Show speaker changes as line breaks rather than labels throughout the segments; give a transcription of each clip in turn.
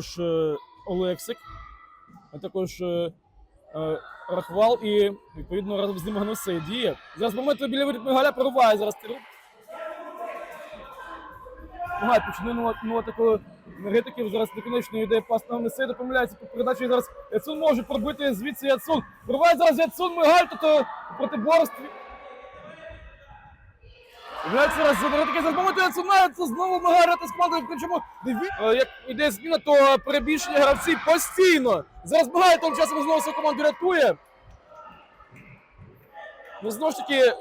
також е, Олексик, а також е, е, Рахвал і відповідно разом з ним Ганусей діє. Зараз момент біля воріт Мигаля прориває зараз Теру. Ага, ну такої енергетиків. Зараз неконечно йде пас на Ганусей, допомиляється по передачі. Зараз Яцун може пробити звідси Яцун. Прориває зараз Яцун Мигаль, е, проти борстві. Грається зараз за таке за моменту Яцуна, це знову Магарата з командою, причому е, як йде зміна, то перебільшення гравців постійно. Зараз Магає тим часом знову свою команду рятує. Ну знову ж таки,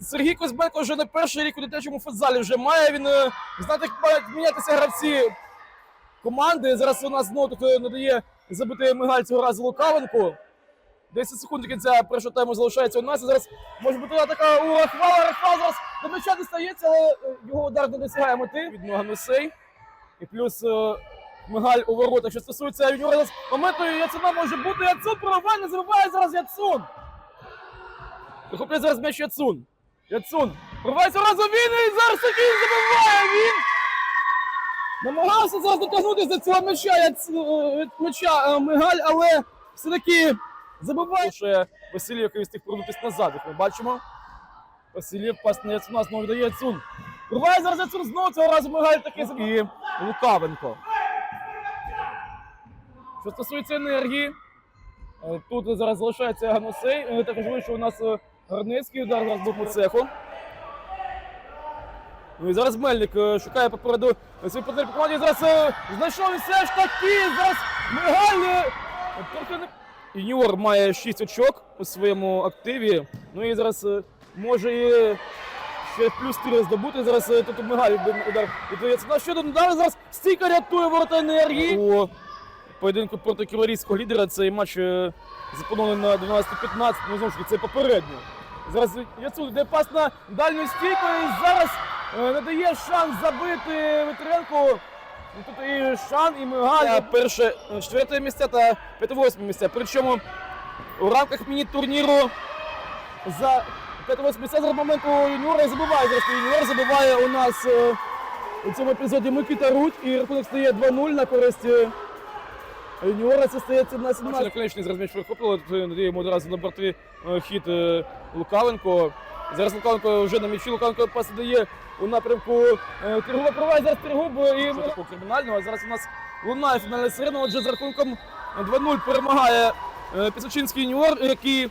Сергій Козбенко вже не перший рік у дитячому футзалі вже має. Він е, знати, як мають мінятися гравці команди. Зараз у нас знову надає забити Мигаль цього разу Лукавенку. 10 секунд до кінця першого тайму залишається у нас. І зараз може бути така у Рахвала. Рахвал зараз до м'яча дістається, але е, його удар не досягає мети від Ноганусей. І плюс е, Мигаль у воротах. Що стосується юніора, зараз моменту Яцуна може бути. Яцун прориває, не забиває зараз Яцун. Захоплює зараз м'яч Яцун. Яцун. Проривається разом він і зараз таки забиває він. Намагався зараз дотягнутися до цього м'яча е, м'яча Мигаль, але все-таки забиває. Ще Василій, який встиг повернутися назад, як ми бачимо. Василій пас на Яцуна знову віддає Яцун. Рває зараз Яцун знову цього разу Мигаль такий забив. І Лукавенко. Що стосується енергії, е, тут зараз залишається Ганусей. Е, Також вийшов у нас е, Гарницький удар зараз був по цеху. Ну і зараз Мельник шукає попереду свій партнер по команді. Зараз знайшов і все ж таки. Зараз Мигаль. Юніор має 6 очок у своєму активі. Ну і зараз е, може і ще плюс 4 здобути. Зараз е, тут Мигаль удар віддається. На що тут удар зараз стійка рятує ворота енергії. У поєдинку проти криворізького лідера цей матч е, запланований на 12-15. Ну знову ж таки, це попередньо. Зараз Яцун йде пас на дальню стійку і зараз надає шанс забити Витренку. Тут і Шан, і Мигаль. Перше, е, четверте місце та п'яте-восьме місце. Причому у рамках міні-турніру за п'яте-восьме місце зараз моменту юніора забиває. Зараз юніор забиває у нас е, у цьому епізоді Микита Рудь і рахунок стає 2-0 на користь е, юніора. Це на 17. Наконечний зараз м'яч вихопили. Тут е, надаємо одразу на бортові хід Лукавенко. Зараз Луканко вже на м'ячі. Луканко пас дає у напрямку е, Тергуба проває зараз Тергуб і такого кримінального. Зараз у нас лунає фінальна сирена. Отже, з рахунком 2-0 перемагає е, Пісочинський юніор, який